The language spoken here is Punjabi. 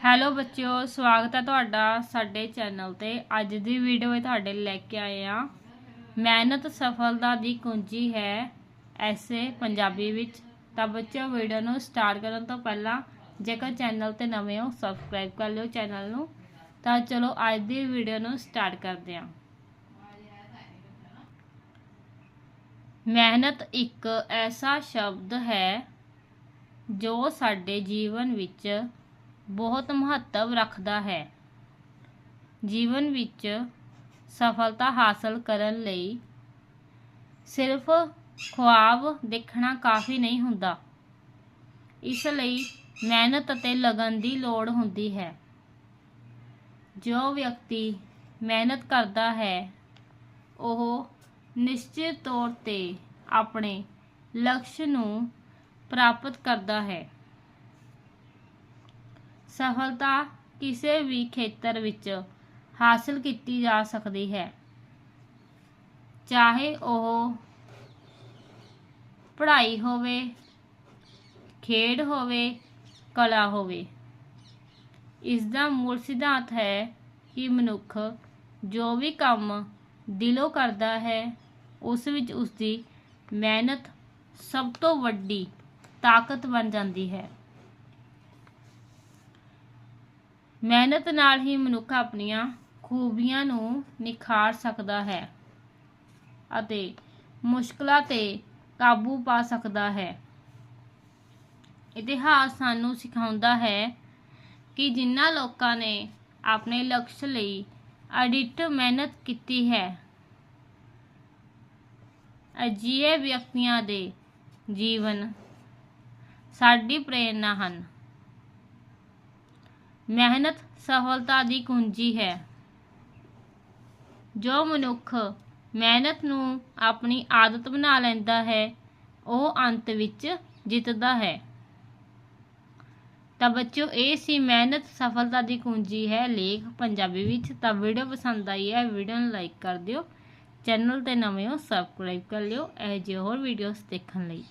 ਹੈਲੋ ਬੱਚਿਓ, ਸਵਾਗਤ ਹੈ ਤੁਹਾਡਾ ਸਾਡੇ ਚੈਨਲ ਤੇ। ਅੱਜ ਦੀ ਵੀਡੀਓ ਵਿੱਚ ਤੁਹਾਡੇ ਲੈ ਕੇ ਆਏ ਆ ਮਿਹਨਤ ਸਫਲਤਾ ਦੀ ਕੁੰਜੀ ਹੈ ਐਸੇ ਪੰਜਾਬੀ ਵਿੱਚ। ਤਾਂ ਬੱਚਿਓ ਵੀਡੀਓ ਨੂੰ ਸਟਾਰਟ ਕਰਨ ਤੋਂ ਪਹਿਲਾਂ ਜੇਕਰ ਚੈਨਲ ਤੇ ਨਵੇਂ ਹੋ ਸਬਸਕ੍ਰਾਈਬ ਕਰ ਲਿਓ ਚੈਨਲ ਨੂੰ। ਤਾਂ ਚਲੋ, ਅੱਜ ਦੀ ਵੀਡੀਓ ਨੂੰ ਸਟਾਰਟ ਕਰਦੇ ਹਾਂ। ਮਿਹਨਤ ਇੱਕ ਐਸਾ ਸ਼ਬਦ ਹੈ ਜੋ ਸਾਡੇ ਜੀਵਨ ਵਿੱਚ ਬਹੁਤ ਮਹੱਤਵ ਰੱਖਦਾ ਹੈ। ਜੀਵਨ ਵਿੱਚ ਸਫਲਤਾ ਹਾਸਲ ਕਰਨ ਲਈ ਸਿਰਫ ਖੁਆਬ ਦੇਖਣਾ ਕਾਫੀ ਨਹੀਂ ਹੁੰਦਾ। ਇਸ ਲਈ ਮਿਹਨਤ ਅਤੇ ਲਗਨ ਦੀ ਲੋੜ ਹੁੰਦੀ ਹੈ। ਜੋ ਵਿਅਕਤੀ ਮਿਹਨਤ ਕਰਦਾ ਹੈ, ਉਹ ਨਿਸ਼ਚਿਤ ਤੌਰ ਤੇ ਆਪਣੇ ਲਕਸ਼ ਨੂੰ ਪ੍ਰਾਪਤ ਕਰਦਾ ਹੈ। ਸਫਲਤਾ ਕਿਸੇ ਵੀ ਖੇਤਰ ਵਿੱਚ ਹਾਸਲ ਕੀਤੀ ਜਾ ਸਕਦੀ ਹੈ। ਚਾਹੇ ਉਹ ਪੜ੍ਹਾਈ ਹੋਵੇ, ਖੇਡ ਹੋਵੇ, ਕਲਾ ਹੋਵੇ। ਇਸ ਦਾ ਮੂਲ ਸਿਧਾਂਤ ਹੈ ਕਿ ਮਨੁੱਖ ਜੋ ਵੀ ਕੰਮ ਦਿਲੋਂ ਕਰਦਾ ਹੈ, ਉਸ ਵਿੱਚ ਉਸ ਦੀ ਮਿਹਨਤ ਸਭ ਤੋਂ ਵੱਡੀ ਤਾਕਤ ਬਣ ਜਾਂਦੀ ਹੈ। ਮਿਹਨਤ ਨਾਲ ਹੀ ਮਨੁੱਖ ਆਪਣੀਆਂ ਖੂਬੀਆਂ ਨੂੰ ਨਿਖਾਰ ਸਕਦਾ ਹੈ ਅਤੇ ਮੁਸ਼ਕਲਾਂ ਤੇ ਕਾਬੂ ਪਾ ਸਕਦਾ ਹੈ। ਇਤਿਹਾਸ ਸਾਨੂੰ ਸਿਖਾਉਂਦਾ ਹੈ ਕਿ ਜਿਨ੍ਹਾਂ ਲੋਕਾਂ ਨੇ ਆਪਣੇ ਲਕਸ਼ ਲਈ ਅਡਿੱਟ ਮਿਹਨਤ ਕੀਤੀ ਹੈ, ਅਜਿਹੇ ਵਿਅਕਤੀਆਂ ਦੇ ਜੀਵਨ ਸਾਡੀ ਪ੍ਰੇਰਨਾ ਹਨ। ਮਿਹਨਤ, ਸਫਲਤਾ ਦੀ ਕੁੰਜੀ ਹੈ। ਜੋ ਮਨੁੱਖ ਮਿਹਨਤ ਨੂੰ ਆਪਣੀ ਆਦਤ ਬਣਾ ਲੈਂਦਾ ਹੈ, ਉਹ ਅੰਤ ਵਿੱਚ ਜਿੱਤਦਾ ਹੈ। ਤਾਂ ਬੱਚਿਓ, ਇਹ ਸੀ ਮਿਹਨਤ, ਸਫਲਤਾ ਦੀ ਕੁੰਜੀ ਹੈ। ਲੇਖ ਪੰਜਾਬੀ ਵਿੱਚ ਤਾਂ ਵੀਡੀਓ ਪਸੰਦ ਆਈ ਹੈ ਵੀਡੀਓ ਨੂੰ ਲਾਈਕ ਕਰ ਦਿਓ। ਚੈਨਲ ਤੇ ਨਵੇਂ ਹੋ ਸਬਸਕ੍ਰਾਈਬ ਕਰ ਲਿਓ। ਇਹ ਜਿਹੇ ਹੋਰ ਵੀਡੀਓਜ਼ ਦੇਖਣ ਲਈ।